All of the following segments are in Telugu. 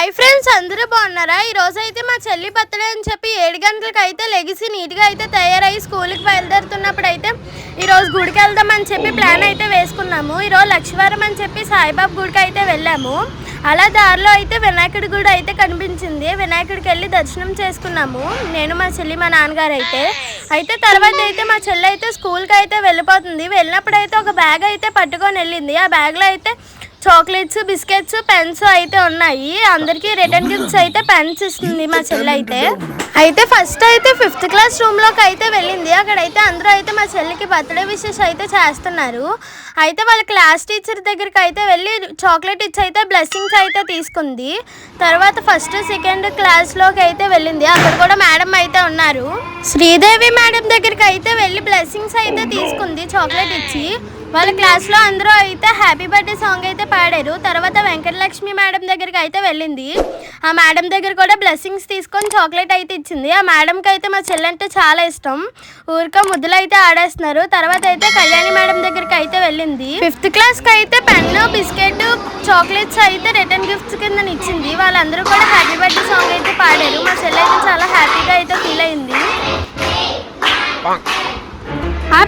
హాయ్ ఫ్రెండ్స్ అందరూ బాగున్నారా? ఈ రోజు అయితే మా చెల్లి బర్త్డే అని చెప్పి ఏడు గంటలకు అయితే లెగిసి నీట్గా అయితే తయారయ్యి స్కూల్కి బయలుదేరుతున్నప్పుడు అయితే ఈరోజు గుడికి వెళ్దామని చెప్పి ప్లాన్ అయితే వేసుకున్నాము. ఈరోజు లక్ష్మీవారం అని చెప్పి సాయిబాబా గుడికి అయితే వెళ్ళాము. అలా దారిలో అయితే వినాయకుడి గుడి అయితే కనిపించింది. వినాయకుడికి వెళ్ళి దర్శనం చేసుకున్నాము. నేను మా చెల్లి మా నాన్నగారు అయితే అయితే తర్వాత అయితే మా చెల్లి అయితే స్కూల్కి అయితే వెళ్ళిపోతుంది. వెళ్ళినప్పుడు అయితే ఒక బ్యాగ్ అయితే పట్టుకొని వెళ్ళింది. ఆ బ్యాగ్లో అయితే చాక్లెట్స్ బిస్కెట్స్ పెన్స్ అయితే ఉన్నాయి. అందరికీ రిటర్న్ గిఫ్ట్స్ అయితే పెన్స్ ఇస్తుంది మా చెల్లి అయితే అయితే ఫస్ట్ అయితే ఫిఫ్త్ క్లాస్ రూమ్లోకి అయితే వెళ్ళింది. అక్కడైతే అందరూ అయితే మా చెల్లికి బర్త్డే విషెస్ అయితే చేస్తున్నారు. అయితే వాళ్ళ క్లాస్ టీచర్ దగ్గరికి అయితే వెళ్ళి చాక్లెట్ ఇచ్చి అయితే బ్లెస్సింగ్స్ అయితే తీసుకుంది. తర్వాత ఫస్ట్ సెకండ్ క్లాస్లోకి అయితే వెళ్ళింది. అక్కడ కూడా మేడం అయితే ఉన్నారు. శ్రీదేవి మేడం దగ్గరికి అయితే వెళ్ళి బ్లెస్సింగ్స్ అయితే తీసుకుంది చాక్లెట్ ఇచ్చి. వాళ్ళ క్లాస్లో అందరూ అయితే హ్యాపీ బర్త్డే సాంగ్ అయితే పాడారు. తర్వాత వెంకటలక్ష్మి మేడం దగ్గరికి అయితే వెళ్ళింది. ఆ మేడం దగ్గర కూడా బ్లెస్సింగ్స్ తీసుకొని చాక్లెట్ అయితే ఇచ్చింది. ఆ మేడంకి అయితే మా చెల్లంటే చాలా ఇష్టం. ఊరిక ముద్దులు అయితే ఆడేస్తున్నారు. తర్వాత అయితే కళ్యాణి మేడం దగ్గరికి అయితే వెళ్ళింది. ఫిఫ్త్ క్లాస్కి అయితే పెన్ బిస్కెట్ చాక్లెట్స్ అయితే రిటర్న్ గిఫ్ట్స్ కింద ఇచ్చింది. వాళ్ళందరూ కూడా హ్యాపీ బర్త్డే సాంగ్ అయితే పాడారు. మా చెల్లె అయితే చాలా హ్యాపీగా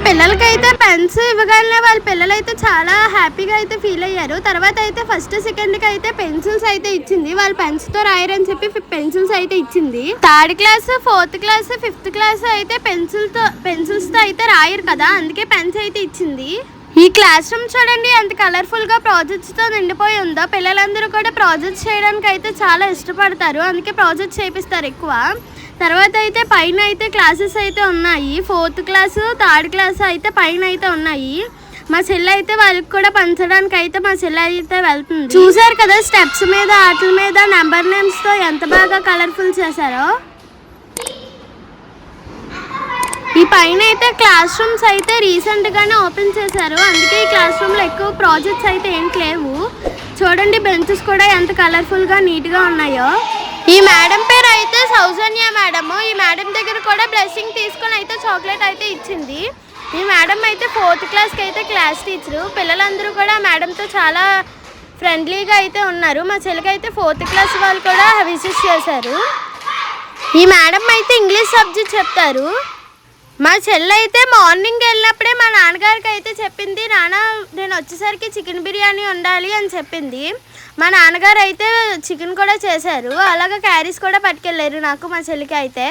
పిల్లలకైతే పెన్స్ ఇవ్వగానే వాళ్ళ పిల్లలు అయితే చాలా హ్యాపీగా అయితే ఫీల్ అయ్యారు. తర్వాత అయితే ఫస్ట్ సెకండ్కి అయితే పెన్సిల్స్ అయితే ఇచ్చింది. వాళ్ళు పెన్స్తో రాయరని చెప్పి పెన్సిల్స్ అయితే ఇచ్చింది. Third class fourth class fifth class అయితే పెన్సిల్తో పెన్సిల్స్తో అయితే రాయరు కదా అందుకే పెన్స్ అయితే ఇచ్చింది. ఈ క్లాస్ రూమ్ చూడండి ఎంత కలర్ఫుల్గా ప్రాజెక్ట్స్తో నిండిపోయి ఉందో. పిల్లలందరూ కూడా ప్రాజెక్ట్స్ చేయడానికి అయితే చాలా ఇష్టపడతారు. అందుకే ప్రాజెక్ట్స్ చేపిస్తారు ఎక్కువ. తర్వాత అయితే పైన అయితే క్లాసెస్ అయితే ఉన్నాయి. ఫోర్త్ క్లాస్ థర్డ్ క్లాస్ అయితే పైన అయితే ఉన్నాయి. మా చెల్లె అయితే వాళ్ళకి కూడా పంచడానికి అయితే మా చెల్లె అయితే వెళ్తుంది. చూసారు కదా స్టెప్స్ మీద ఆటల మీద నెంబర్ నేమ్స్తో ఎంత బాగా కలర్ఫుల్ చేశారో ఈ పైన అయితే క్లాస్ రూమ్స్ అయితే రీసెంట్గానే ఓపెన్ చేశారు. అందుకే ఈ క్లాస్ రూమ్లో ఎక్కువ ప్రాజెక్ట్స్ అయితే ఏంటి లేవు. చూడండి బెంచెస్ కూడా ఎంత కలర్ఫుల్గా నీట్గా ఉన్నాయో. ఈ మేడం పేరు అయితే సౌజన్య మేడం ఈ మేడం దగ్గర కూడా బ్లెస్సింగ్ తీసుకొని అయితే చాక్లెట్ అయితే ఇచ్చింది. ఈ మేడం అయితే ఫోర్త్ క్లాస్కి అయితే క్లాస్ టీచరు. పిల్లలందరూ కూడా మేడంతో చాలా ఫ్రెండ్లీగా అయితే ఉన్నారు. మా చెల్లికి అయితే ఫోర్త్ క్లాస్ వాళ్ళు కూడా విజిట్ చేశారు. ఈ మేడం అయితే ఇంగ్లీష్ సబ్జెక్ట్ చెప్తారు. మా చెల్లి అయితే మార్నింగ్ వెళ్ళినప్పుడే మా నాన్నగారికి అయితే చెప్పింది నాన్న నేను వచ్చేసరికి చికెన్ బిర్యానీ ఉండాలి అని చెప్పింది. మా నాన్నగారు అయితే చికెన్ కూడా చేశారు. అలాగే క్యారీస్ కూడా పట్టుకెళ్ళారు నాకు మా చెల్లికి అయితే.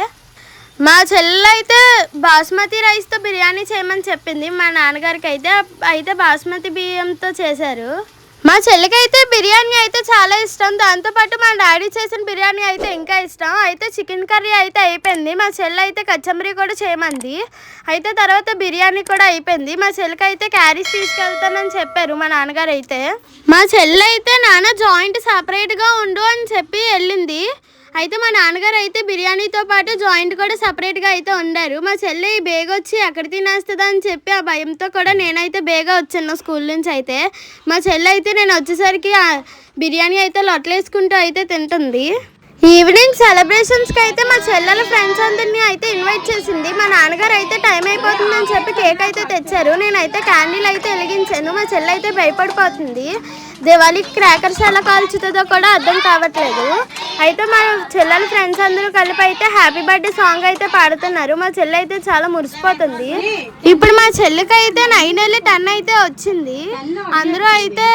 మా చెల్లెలు అయితే బాస్మతి రైస్తో బిర్యానీ చేయమని చెప్పింది. మా నాన్నగారికి అయితే అయితే బాస్మతి బియ్యంతో చేశారు. మా చెల్లికి అయితే బిర్యానీ అయితే చాలా ఇష్టం. దాంతోపాటు మా డాడీ చేసిన బిర్యానీ అయితే ఇంకా ఇష్టం. అయితే చికెన్ కర్రీ అయితే అయిపోయింది. మా చెల్లి అయితే కచ్చంబరీ కూడా చేయమంది. అయితే తర్వాత బిర్యానీ కూడా అయిపోయింది. మా చెల్లికి అయితే క్యారీస్ తీసుకెళ్తానని చెప్పారు మా నాన్నగారు అయితే. మా చెల్లి అయితే నాన్న జాయింట్ సపరేట్గా ఉండు అని చెప్పి వెళ్ళింది. అయితే మా నాన్నగారు అయితే బిర్యానీతో పాటు జాయింట్ కూడా సపరేట్గా అయితే ఉండారు మా చెల్లి బేగ వచ్చి ఎక్కడ తినేస్తుంది అని చెప్పి ఆ భయంతో కూడా నేనైతే బేగా వచ్చాను స్కూల్ నుంచి అయితే. మా చెల్లి అయితే నేను వచ్చేసరికి బిర్యానీ అయితే లొట్టలేసుకుంటూ అయితే తింటుంది. ఈవినింగ్ సెలబ్రేషన్స్కి అయితే మా చెల్లెల ఫ్రెండ్స్ అందరినీ అయితే ఇన్వైట్ చేసింది. మా నాన్నగారు అయితే టైం అయిపోతుందని చెప్పి కేక్ అయితే తెచ్చారు. నేనైతే క్యాండిల్ అయితే వెలిగించాను. మా చెల్లి అయితే భయపడిపోతుంది. దివాళీకి క్రాకర్స్ ఎలా కాల్చుతుందో కూడా అర్థం కావట్లేదు. అయితే మా చెల్లెల ఫ్రెండ్స్ అందరూ కలిపి అయితే హ్యాపీ బర్త్డే సాంగ్ అయితే పాడుతున్నారు. మా చెల్లి అయితే చాలా మురిసిపోతుంది. ఇప్పుడు మా చెల్లికి అయితే నైన్ వెళ్ళి టెన్ అయితే వచ్చింది. అందరూ అయితే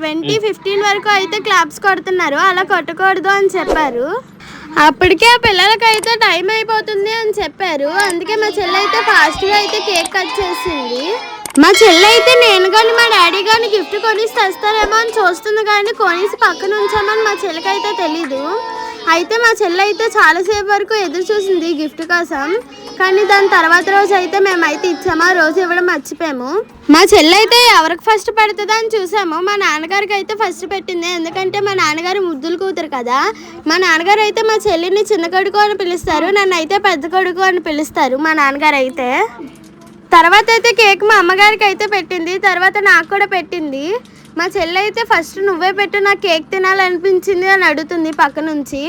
ట్వంటీ ఫిఫ్టీన్ వరకు అయితే క్లాప్స్ కొడుతున్నారు. అలా కొట్టకూడదు అని చెప్పారు. అప్పటికే ఆ పిల్లలకి అయితే టైం అయిపోతుంది అని చెప్పారు. అందుకే మా చెల్లి అయితే ఫాస్ట్గా అయితే కేక్ కట్ చేసింది. మా చెల్లి అయితే నేను కానీ మా డాడీ కానీ గిఫ్ట్ కొనిసి తెస్తారేమో అని చూస్తుంది కానీ కొనేసి పక్కన ఉంచామని మా చెల్లికైతే అయితే తెలీదు. అయితే మా చెల్లి అయితే చాలాసేపు వరకు ఎదురు చూసింది గిఫ్ట్ కోసం. కానీ దాని తర్వాత రోజు అయితే మేమైతే ఇచ్చాము ఆ రోజు ఇవ్వడం మర్చిపోయాము. మా చెల్లి అయితే ఎవరికి ఫస్ట్ పెడుతుందా అని చూసాము. మా నాన్నగారికి అయితే ఫస్ట్ పెట్టింది. ఎందుకంటే మా నాన్నగారు ముద్దులు కూతురు కదా. మా నాన్నగారు అయితే మా చెల్లిని చిన్న కొడుకు అని పిలుస్తారు నన్ను అయితే పెద్ద కొడుకు అని పిలుస్తారు మా నాన్నగారు అయితే. తర్వాత అయితే కేక్ మా అమ్మగారికి అయితే పెట్టింది. తర్వాత నాకు కూడా పెట్టింది. మా చెల్లి అయితే ఫస్ట్ నువ్వే పెట్టు నాకు కేక్ తినాలనిపించింది అని అడుగుతుంది పక్క నుంచి.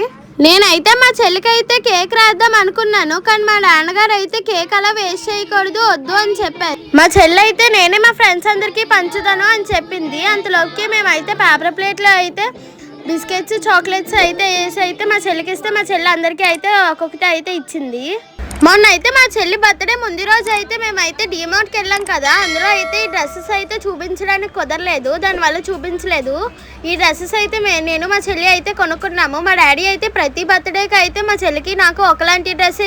నేనైతే మా చెల్లికి అయితే కేక్ రాద్దాం అనుకున్నాను కానీ మా నాన్నగారు అయితే కేక్ అలా వేస్ట్ చేయకూడదు వద్దు అని చెప్పారు. మా చెల్లి అయితే నేనే మా ఫ్రెండ్స్ అందరికీ పంచుతాను అని చెప్పింది. అంతలోకి మేమైతే పేపర్ ప్లేట్లో అయితే బిస్కెట్స్ చాక్లెట్స్ అయితే వేసి అయితే మా చెల్లికి ఇస్తే మా చెల్లి అందరికీ అయితే ఒక్కొక్కటి అయితే ఇచ్చింది. మొన్న అయితే మా చెల్లి బర్త్డే ముందు రోజు అయితే మేమైతే డిమార్ట్కి వెళ్ళాం కదా. అందులో అయితే ఈ డ్రెస్సెస్ అయితే చూపించడానికి కుదరలేదు. దానివల్ల చూపించలేదు. ఈ డ్రెస్సెస్ అయితే మే నేను మా చెల్లి అయితే కొనుక్కున్నాము. మా డాడీ అయితే ప్రతి బర్త్డేకి అయితే మా చెల్లికి నాకు ఒకలాంటి డ్రెస్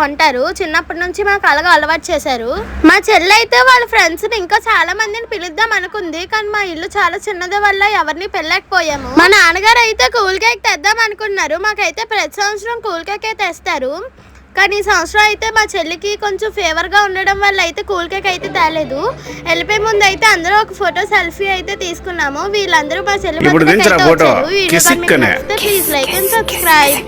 కొంటారు. చిన్నప్పటి నుంచి మాకు అలాగే అలవాటు చేశారు. మా చెల్లి అయితే వాళ్ళ ఫ్రెండ్స్ని ఇంకా చాలా మందిని పిలుద్దాం అనుకుంది. కానీ మా ఇల్లు చాలా చిన్నది వల్ల ఎవరిని పెళ్ళకపోయాము మా నాన్నగారు అయితే కూల్ కేక్ తెద్దాం అనుకున్నారు. మాకైతే ప్రతి సంవత్సరం కూల్ కేకే తెస్తారు. కానీ ఈ సంవత్సరం అయితే మా చెల్లికి కొంచెం ఫేవర్గా ఉండడం వల్ల అయితే కూల్ కేక్ అయితే తేలేదు. వెళ్ళిపోయే ముందు అయితే అందరూ ఒక ఫోటో సెల్ఫీ అయితే తీసుకున్నాము. వీళ్ళందరూ మా చెల్లి ప్లీజ్ లైక్ అండ్ సబ్స్క్రైబ్.